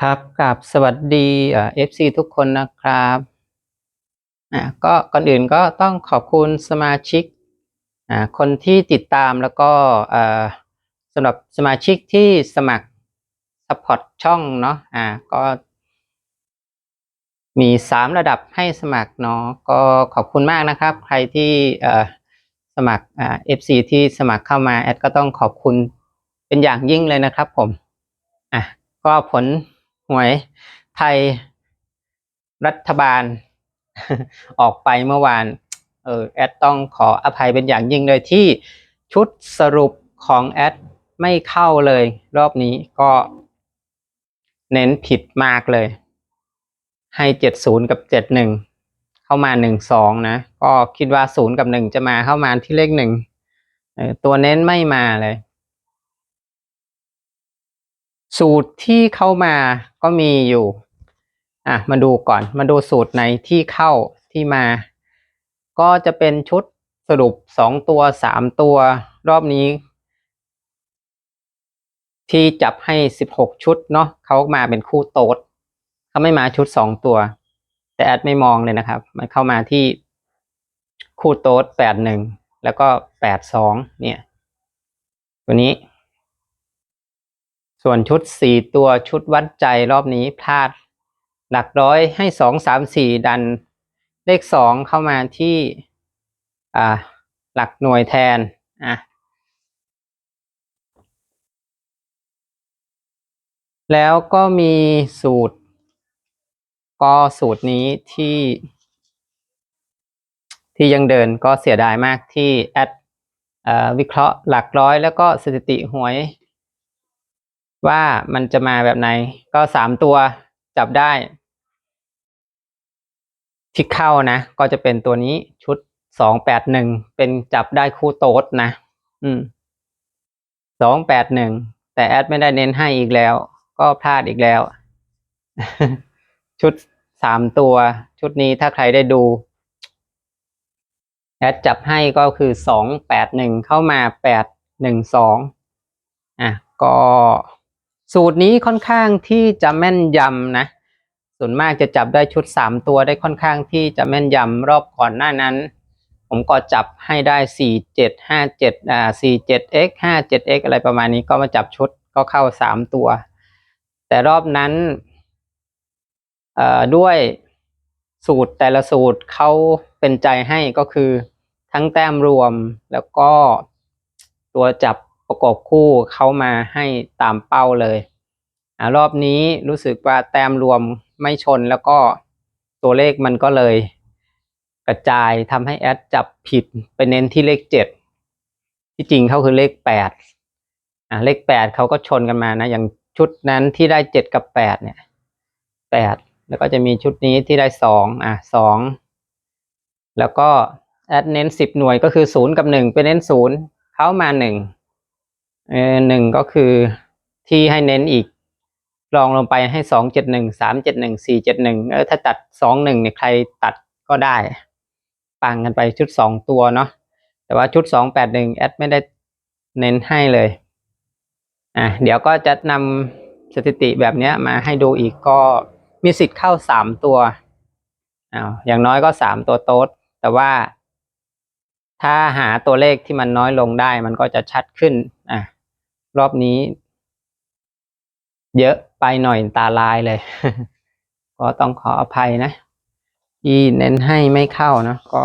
ครับกับสวัสดีเอฟซีทุกคนนะครับอ่าก็ก่อนอื่นก็ต้องขอบคุณสมาชิกอ่าคนที่ติดตามแล้วก็อ่อสำหรับสมาชิกที่สมัคร support ช่องเนาะอ่าก็มีสามระดับให้สมัครเนาะก็ขอบคุณมากนะครับ ใครที่อ่อสมัครอ่า FC ที่สมัครเข้ามาแอดก็ต้องขอบคุณเป็นอย่างยิ่งเลยนะครับผมอะก็ผล หวยไทยรัฐบาล ออกไปเมื่อวาน เออแอดต้องขออภัยเป็นอย่างยิ่งเลยที่ชุดสรุปของแอดไม่เข้าเลย รอบนี้ก็เน้นผิดมากเลย ให้เจ็ดศูนย์กับเจ็ดหนึ่งเข้ามาหนึ่งสองนะ ก็คิดว่าศูนย์กับหนึ่งจะมาเข้ามาที่เลขหนึ่งเออตัวเน้นไม่มาเลย สูตรที่เข้ามาก็มีอยู่ อะ มาดูก่อน มาดูสูตรไหนที่เข้าที่มา ก็จะเป็นชุดสรุปสองตัวสามตัวรอบนี้ ที่จับให้สิบหกชุดเนาะเขามาเป็นคู่โต๊ดเขาไม่มาชุดสองตัว แต่แอดไม่มองเลยนะครับ มันเข้ามาที่คู่โต๊ดแปดหนึ่งแล้วก็แปดสองเนี่ย ตัวนี้ ส่วนชุดสี่ตัวชุดวัดใจรอบนี้พลาด หลักร้อยให้สองสามสี่ดันเลขสองเข้ามาที่อ่าหลักหน่วยแทนอะแล้วก็มีสูตร ก็สูตรนี้ที่ ที่ยังเดินก็เสียดายมากที่แอดวิเคราะห์หลักร้อยแล้วก็สถิติหวย ว่ามันจะมาแบบไหน ก็สามตัวจับได้ที่เข้านะ ก็จะเป็นตัวนี้ชุดสองแปดหนึ่งเป็นจับได้คู่โต๊ดนะ อืมสองแปดหนึ่งแต่แอดไม่ได้เน้นให้อีกแล้ว ก็พลาดอีกแล้ว ชุดสามตัว ชุดนี้ถ้าใครได้ดู แอดจับให้ก็คือสองแปดหนึ่งเข้ามาแปดหนึ่งสองอะก็ สูตรนี้ค่อนข้างที่จะแม่นยำนะ ส่วนมากจะจับได้ชุดสามตัวได้ค่อนข้างที่จะแม่นยำรอบก่อนหน้านั้น ผมก็จับให้ได้สี่เจ็ดห้าเจ็ดอ่าสี่เจ็ด x ห้าเจ็ด x อะไรประมาณนี้ก็มาจับชุดก็เข้าสามตัว แต่รอบนั้นเอ่อด้วยสูตรแต่ละสูตรเขาเป็นใจให้ก็คือทั้งแต้มรวมแล้วก็ตัวจับ ประกบคู่เขามาให้ตามเป้าเลยอรอบนี้รู้สึกว่าแต้มรวมไม่ชนแล้วก็ตัวเลขมันก็เลย กระจายทำให้แอดจับผิดไปเน้นที่เลขเจ็ดที่จริงเขาคือเลขแปดอ่าเลขแปดเขาก็ชนกันมานะ อย่างชุดนั้นที่ได้เจ็ดกับแปดเนี่ยแปดแล้วก็จะมีชุดนี้ที่ได้สองอะสองแล้วก็แอดเน้นสิบหน่วยก็คือศูนย์กับหนึ่งไปเน้นศูนย์เข้ามาหนึ่ง เออหนึ่งก็คือที่ให้เน้นอีกลองลงไปให้สองเจ็ดหนึ่งสามเจ็ดหนึ่งสี่เจ็ดหนึ่งเออถ้าตัดสองหนึ่งเนี่ยใครตัดก็ได้ปังกันไปชุดสองตัวเนาะแต่ว่าชุดสองแปดหนึ่งแอดไม่ได้เน้นให้เลยอะเดี๋ยวก็จะนำสถิติแบบเนี้ยมาให้ดูอีกก็มีสิทธิ์เข้าสามตัวอ้าวอย่างน้อยก็สามตัวโต๊ดแต่ว่าถ้าหาตัวเลขที่มันน้อยลงได้มันก็จะชัดขึ้น รอบนี้ เยอะไปหน่อยตาลายเลย ก็ต้องขออภัยนะ ที่เน้นให้ไม่เข้านะก็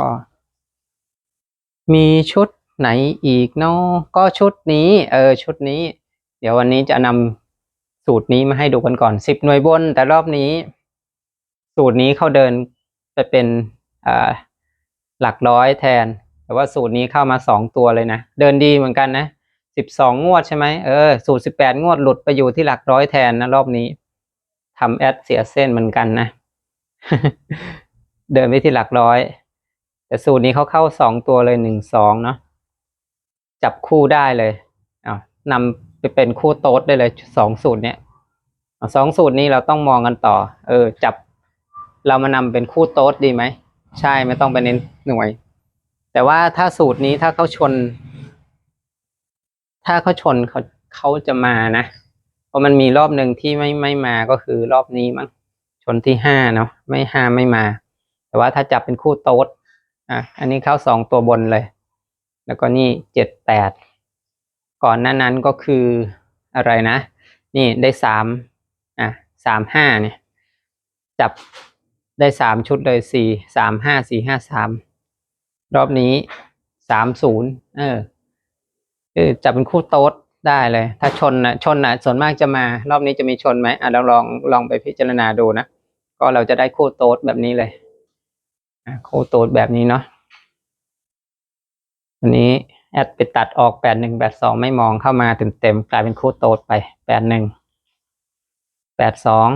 มีชุดไหนอีกเนาะก็ชุดนี้ เออ ชุดนี้ เดี๋ยววันนี้จะนำสูตรนี้มาให้ดูกันก่อนสิบหน่วยบน แต่รอบนี้ สูตรนี้เขาเดินไปเป็นอ่าหลักร้อยแทน แต่ว่าสูตรนี้เข้ามาสองตัวเลยนะ เดินดีเหมือนกันนะ สิบสองงวดใช่ไหมเออสูตรสิบแปดงวดหลุดไปอยู่ที่หลักร้อยแทนนะรอบนี้ทำแอดเสียเส้นเหมือนกันนะ เดินไปที่หลักร้อย แต่สูตรนี้เขาเข้าสองตัวเลยหนึ่งสองเนาะจับคู่ได้เลยเอานำไปเป็นคู่โต๊ดได้เลยสองสูตรเนี้ยสองสูตรนี้เราต้องมองกันต่อ เออ จับ เรามานำเป็นคู่โต๊ดดีไหม ใช่ไม่ต้องไปเน้นหน่วย แต่ว่าถ้าสูตรนี้ถ้าเขาชน ถ้าเขาชนเขาเขาจะมานะเพราะมันมีรอบหนึ่งที่ไม่ไม่มาก็คือรอบนี้มั้งชนที่ห้าเนาะไม่ห้าไม่มา แต่ว่าถ้าจับเป็นคู่โต๊ดอะอันนี้เข้าสองตัวบนเลย แล้วก็นี่เจ็ดแปดก่อนหน้านั้นก็คืออะไรนะ นี่ได้สามอะสามห้าเนี่ยจับได้สามชุดเลยสี่สามห้าสี่ห้าสามรอบนี้สามศูนย์เออ เออจับเป็นคู่โต๊ดได้เลย ถ้าชนนะชนนะส่วนมากจะมา รอบนี้จะมีชนไหมอะเราลองลองไปพิจารณาดูนะ ก็เราจะได้คู่โต๊ดแบบนี้เลยคู่โต๊ดแบบนี้เนาะวันนี้แอดไปตัดออกแปดหนึ่งแปดสองไม่มองเข้ามาเต็มเต็มๆกลายเป็นคู่โต๊ดไปแปดหนึ่งแปดสอง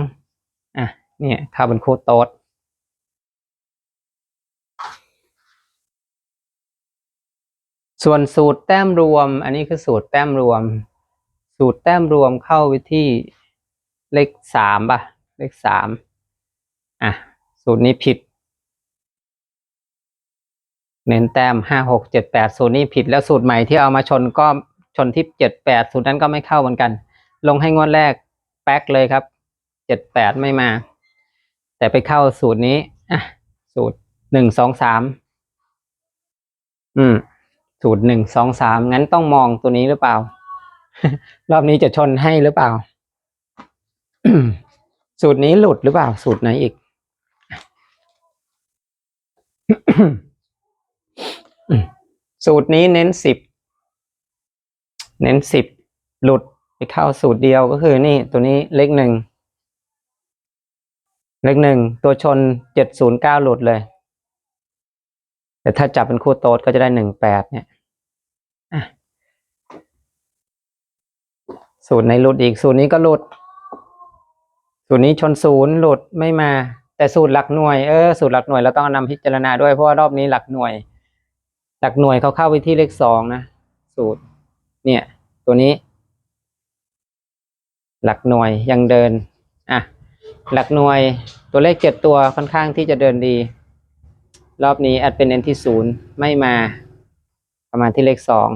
อะเนี่ยเข้าเป็นคู่โต๊ด ส่วนสูตรแต้มรวม อันนี้คือสูตรแต้มรวม สูตรแต้มรวมเข้าไปที่เลขสามป่ะ เลขสามอะ สูตรนี้ผิด เน้นแต้มห้าหกเจ็ดแปดสูตรนี้ผิดแล้วสูตรใหม่ที่เอามาชนก็ชนที่เจ็ดแปดสูตรนั้นก็ไม่เข้าเหมือนกัน ลงให้งวดแรกแป๊กเลยครับเจ็ดแปดไม่มา แต่ไปเข้าสูตรนี้อะสูตรหนึ่งสองสามอืม สูตรหนึ่งสองสามงั้นต้องมองตัวนี้หรือเปล่า รอบนี้จะชนให้หรือเปล่า สูตรนี้หลุดหรือเปล่า สูตรไหนอีกสูตรนี้เน้นสิบเน้นสิบหลุดไปเข้าสูตรเดียวก็คือนี่ตัวนี้เลขหนึ่งเลขหนึ่งตัวชนเจ็ดศูนย์เก้าหลุดเลย แต่ถ้าจับเป็นคู่โต๊ดก็จะได้หนึ่งแปดเนี่ยอะสูตรในหลุดอีกสูตรนี้ก็หลุด สูตรนี้ชนศูนย์หลุดไม่มา แต่สูตรหลักหน่วยเออสูตรหลักหน่วยเราต้องเอานำพิจารณาด้วยเพราะว่ารอบนี้หลักหน่วย หลักหน่วยเขาเข้าไปที่เลขสองนะสูตร เนี่ย ตัวนี้ หลักหน่วยยังเดินอะหลักหน่วยตัวเลขเจ็ดตัวค่อนข้างที่จะเดินดี รอบนี้แอดเป็นเน้นที่ศูนย์ไม่มา ประมาณที่เลขสอง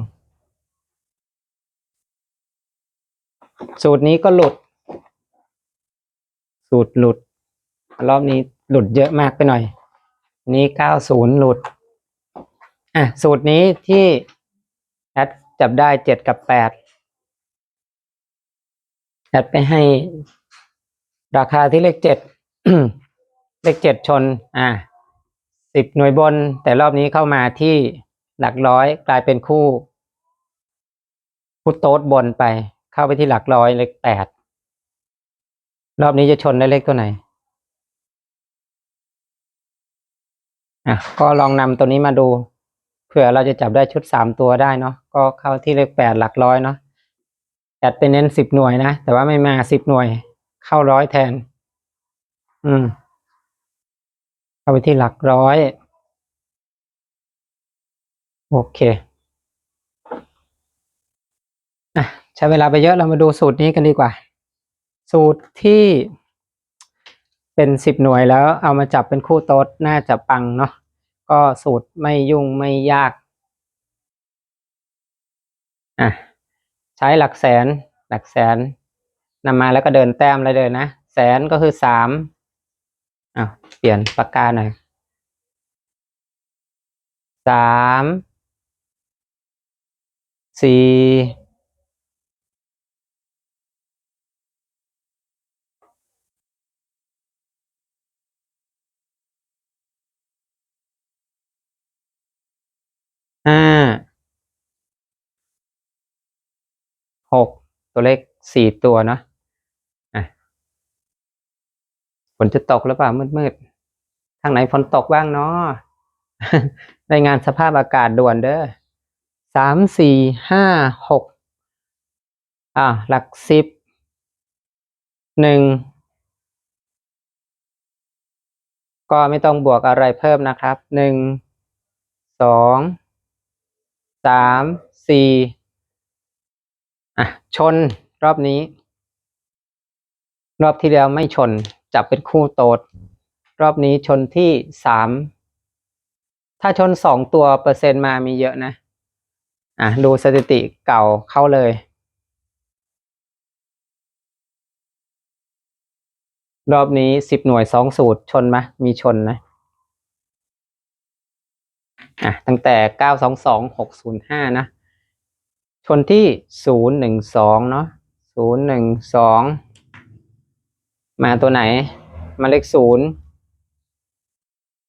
สูตรนี้ก็หลุด สูตรหลุด รอบนี้หลุดเยอะมากไปหน่อย นี้เก้าศูนย์หลุด อะ สูตรนี้ที่แอดจับได้เจ็ดกับแปดแอดไปให้ ราคาที่เลขเจ็ดเลขเจ็ดชน อ่า สิบหน่วยบน แต่รอบนี้เข้ามาที่หลักร้อยกลายเป็นคู่คู่โต๊ดบนไป เข้าไปที่หลักร้อยเลขแปดรอบนี้จะชนได้เลขตัวไหนอะก็ลองนำตัวนี้มาดูเผื่อเราจะจับได้ชุดสามตัวได้เนาะก็เข้าที่เลขแปดหลักร้อยเนาะแอดไปเน้นสิบหน่วยนะ แต่ว่าไม่มาสิบหน่วย เข้าร้อยแทน อืม เข้าไปที่หลักร้อย โอเคอใช้เวลาไปเยอะเรามาดูสูตรนี้กันดีกว่า สูตรที่เป็นสิบหน่วยแล้วเอามาจับเป็นคู่โต๊ดน่าจะปังเนาะก็สูตรไม่ยุ่งไม่ยากอะใช้หลักแสนหลักแสนนำมาแล้วก็เดินแต้มเลยเดินนะ แสนก็คือสาม อ้าวเปลี่ยนปากกาหน่อยสามสี่ห้าหกตัวเลขสี่ตัวเนาะ อะ ฝ นจะตกหรือเปล่ามืดๆทางไหนฝนตกบ้างเนาะรายงานสภาพอากาศด่วนเด้อสามสี่ห้าหกอ่าหลักสิบหนึ่งก็ไม่ต้องบวกอะไรเพิ่มนะครับหนึ่งสองสามสี่อะชนรอบนี้ รอบที่แล้วไม่ชน จับเป็นคู่โตด รอบนี้ชนที่สามถ้าชนสองตัวเปอร์เซ็นต์มามีเยอะนะ อะ ดูสถิติเก่าเข้าเลยรอบนี้สิบหน่วยสองสูตรชนไหมมีชนนะ อะ ตั้งแต่เก้าสองสองหกศูนย์ห้านะ ชนที่ศูนย์หนึ่งสองเนาะศูนย์หนึ่งสอง มาตัวไหน มาเลขศูนย์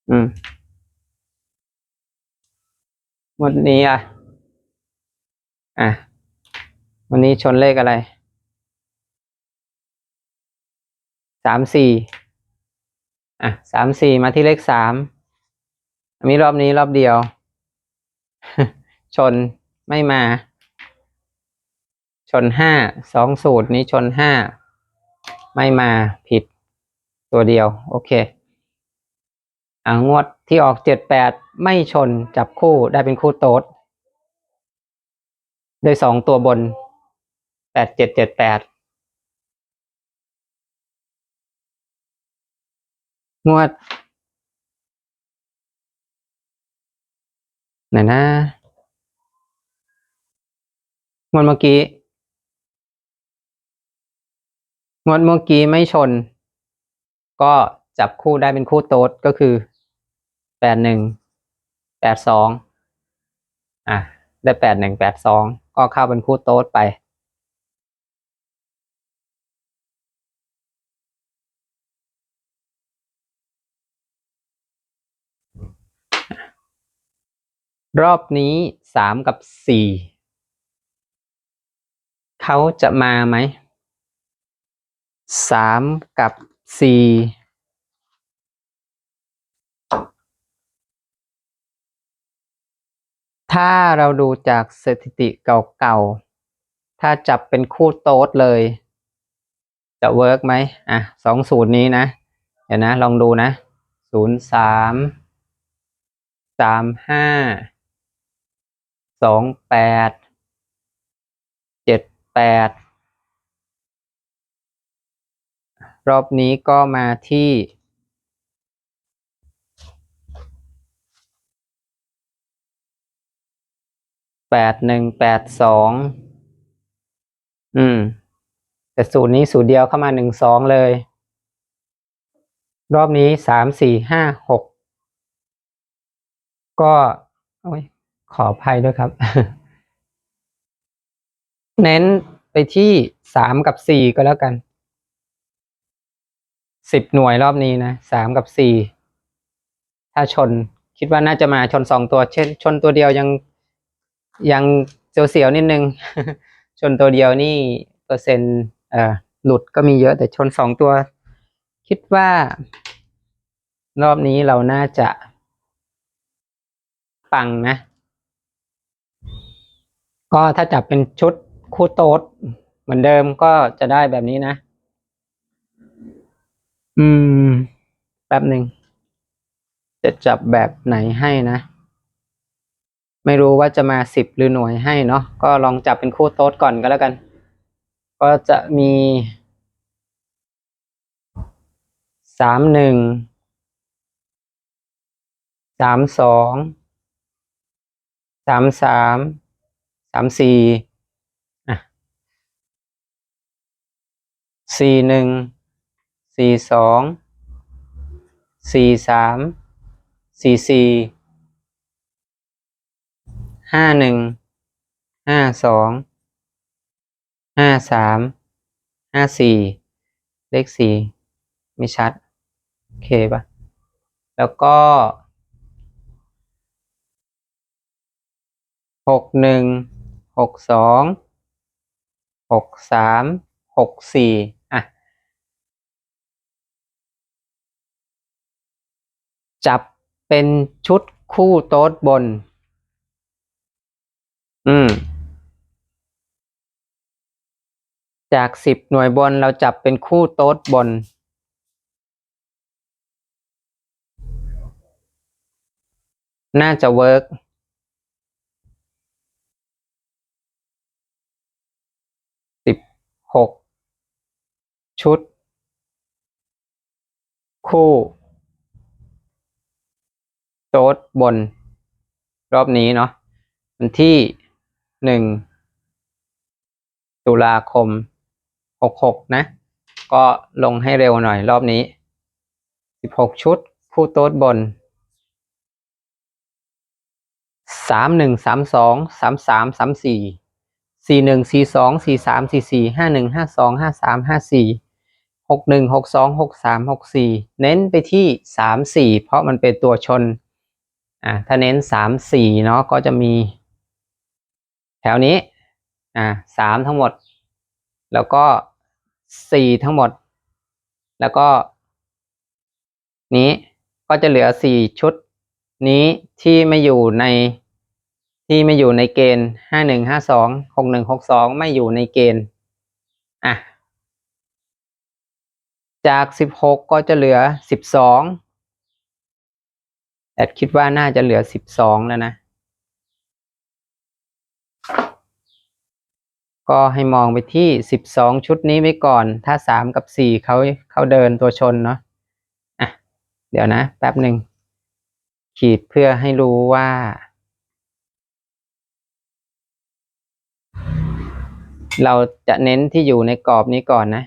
อืมวันนี้อะ อะ วันนี้ชนเลขอะไร สามสี่ อะ สามสี่มาที่เลขสามอันนี้รอบนี้รอบเดียว ชนไม่มา ชนห้า สองสูตรนี้ชนห้า ไม่มาผิดตัวเดียว โอเคอ่างวดที่ออกเจ็ดแปดไม่ชนจับคู่ได้เป็นคู่โต๊ดโดยสองตัวบนแปดเจ็ดเจ็ดแปดงวดไหนนะงวดเมื่อกี้ งวดเมื่อกี้ไม่ชน ก็จับคู่ได้เป็นคู่โต๊ดก็คือแปดหนึ่งแปดสองอะได้แปดหนึ่งแปดสองก็เข้าเป็นคู่โต๊ดไป รอบนี้สามกับสี่เขาจะมาไหม สามกับสี่ถ้าเราดูจากสถิติเก่าๆ ถ้าจับเป็นคู่โต๊ดเลย จะเวิร์กไหมอะสองศูนย์นี้นะ เดี๋ยวนะ ลองดูนะศูนย์สามสามห้าสองแปดเจ็ดแปด รอบนี้ก็มาที่ แปดหนึ่งแปดสอง อืม แต่สูตรนี้สูตรเดียวเข้ามาหนึ่งสองเลย รอบนี้สามสี่ห้าหก ก็ขออภัยด้วยครับ เน้นไปที่สามกับสี่ก็แล้วกัน สิบหน่วยรอบนี้นะสามกับสี่ถ้าชนคิดว่าน่าจะมาชนสองตัว เช่น ชนตัวเดียวยังยังเสียวๆนิดนึง ชนตัวเดียวนี่เปอร์เซ็นต์เอ่อหลุดก็มีเยอะแต่ชนสองตัว คิดว่า รอบนี้เราน่าจะ ปังนะ ก็ถ้าจับเป็นชุดคู่โต๊ดเหมือนเดิมก็จะได้แบบนี้นะ อืม แป๊บหนึ่ง จะจับแบบไหนให้นะ ไม่รู้ว่าจะมาสิบหรือหน่วยให้เนาะ ก็ลองจับเป็นคู่โต๊ดก่อนก็แล้วกัน ก็จะมีสามหนึ่งสามสองสามสามสามสี่อะสี่หนึ่ง สี่สองสี่สามสี่สี่ห้าหนึ่งห้าสองห้าสามห้าสี่เลขสี่ไม่ชัด โอเคปะแล้วก็หกหนึ่งหกสองหกสามหกสี่อะ จับเป็นชุดคู่โต๊ดบน อืม จากสิบหน่วยบนเราจับเป็นคู่โต๊ดบน น่าจะเวิร์กสิบหกชุด คู่ โต๊ดบน รอบนี้เนาะวันที่หนึ่งตุลาคมหกหกนะกก็ลงให้เร็วหน่อยรอบนี้สิบหกชุด คู่โต๊ดบนสามหนึ่งสามสองสามสามสามสี่สี่หนึ่งสี่สองสี่สามสี่สี่ห้าหนึ่งห้าสองห้าสามห้าสี่หกหนึ่งหกสองหกสามหกสี่เน้นไปที่สามสี่เพราะมันเป็นตัวชน อ่าถ้าเน้นสามสี่เนาะก็จะมี แถวนี้อ่าสามทั้งหมด แล้วก็สี่ทั้งหมด แล้วก็ นี้ก็จะเหลือสี่ชุด นี้ที่ไม่อยู่ในที่ไม่อยู่ในเกณฑ์ห้าหนึ่งห้าสองหกหนึ่งหกสองไม่อยู่ในเกณฑ์อะจากสิบหกก็จะเหลือสิบสอง แอดคิดว่าน่าจะเหลือสิบสองแล้วนะ ก็ให้มองไปที่สิบสองชุดนี้ไว้ก่อน ถ้าสามกับสี่เขาเขาเดินตัวชนเนาะอะเดี๋ยวนะ แป๊บหนึ่ง ขีดเพื่อให้รู้ว่า เราจะเน้นที่อยู่ในกรอบนี้ก่อนนะ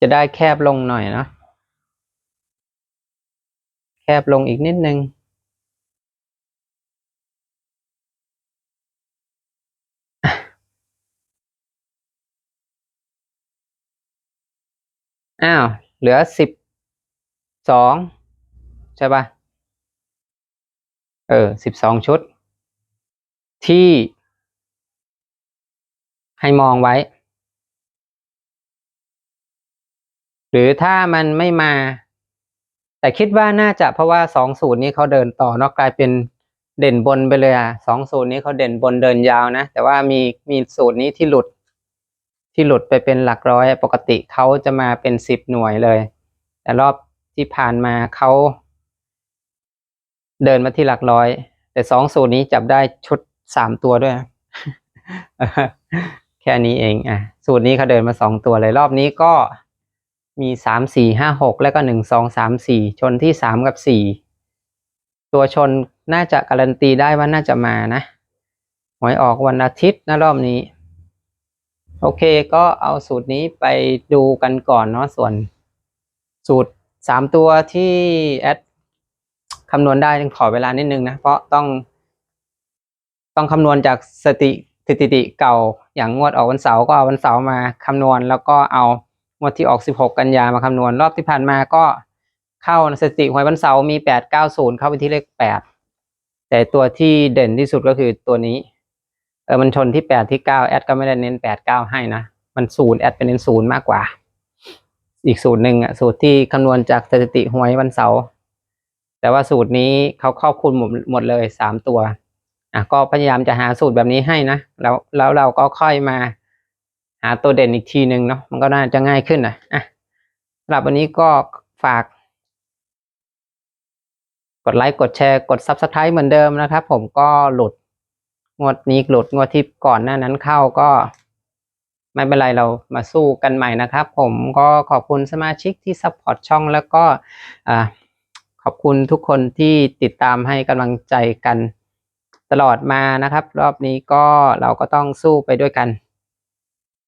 จะได้แคบลงหน่อยนะ แคบลงอีกนิดนึง อ้าว เหลือสิบสองใช่ป่ะ เออสิบสองชุด ที่ให้มองไว้ หรือถ้ามันไม่มา แต่คิดว่าน่าจะเพราะว่าสองศูนย์นี้เขาเดินต่อเนอกกลายเป็นเด่นบนไปเลยอะสองศูนย์นี้เขาเด่นบนเดินยาวนะ แต่ว่ามีมีสูตรนี้ที่หลุด ที่หลุดไปเป็นหลักร้อย ปกติเขาจะมาเป็นสิบหน่วยเลย แต่รอบที่ผ่านมาเขาเดินมาที่หลักร้อย แต่สองสูตรนี้จับได้ชุดสามตัวด้วย แค่นี้เองอะ สูตรนี้เขาเดินมาสองตัวเลยรอบนี้ก็ มีสามสี่ห้าหกแล้วก็หนึ่งสองสามสี่ชนที่สามกับสี่ตัวชนน่าจะการันตีได้ว่าน่าจะมานะหวยออกวันอาทิตย์นะรอบนี้ โอเคก็เอาสูตรนี้ไปดูกันก่อนเนาะส่วน สูตรสามตัวที่แอดคำนวณได้ต้องขอเวลานิดนึงนะ เพราะต้อง ต้องคำนวณจากสติสถิติเก่าอย่างงวดออกวันเสาร์ก็เอาวันเสาร์มาคำนวณแล้วก็เอา งวดที่ออก 16 กันยามาคำนวณ รอบที่ผ่านมาก็เข้าสถิติหวยวันเสาร์มี 890 เข้าไปที่เลข 8 แต่ตัวที่เด่นที่สุดก็คือตัวนี้ เออมันชนที่ 8 ที่ 9 แอดก็ไม่ได้เน้น 8 9 ให้นะ มันศูนย์แอดเป็นเน้นศูนย์มากกว่า อีกสูตรหนึ่งอะสูตรที่คำนวณจากสถิติหวยวันเสาร์แต่ว่าสูตรนี้เขาครอบคลุมหมดหมดเลยสามตัวอะก็พยายามจะหาสูตรแบบนี้ให้นะแล้วแล้วเราก็ค่อยมา หาตัวเด่นอีกทีหนึ่งเนาะมันก็น่าจะง่ายขึ้นนะอะสำหรับวันนี้ก็ฝาก กดไลค์กดแชร์กด Subscribe เหมือนเดิมนะครับ ผมก็หลุดงวดนี้หลุดงวดที่ก่อนหน้านั้นเข้าก็ไม่เป็นไรเรามาสู้กันใหม่นะครับ ผมก็ขอบคุณสมาชิกที่ซัพพอร์ตช่องแล้วก็ขอบคุณทุกคนที่ติดตามให้กำลังใจกันตลอดมานะครับ รอบนี้ก็เราก็ต้องสู้ไปด้วยกัน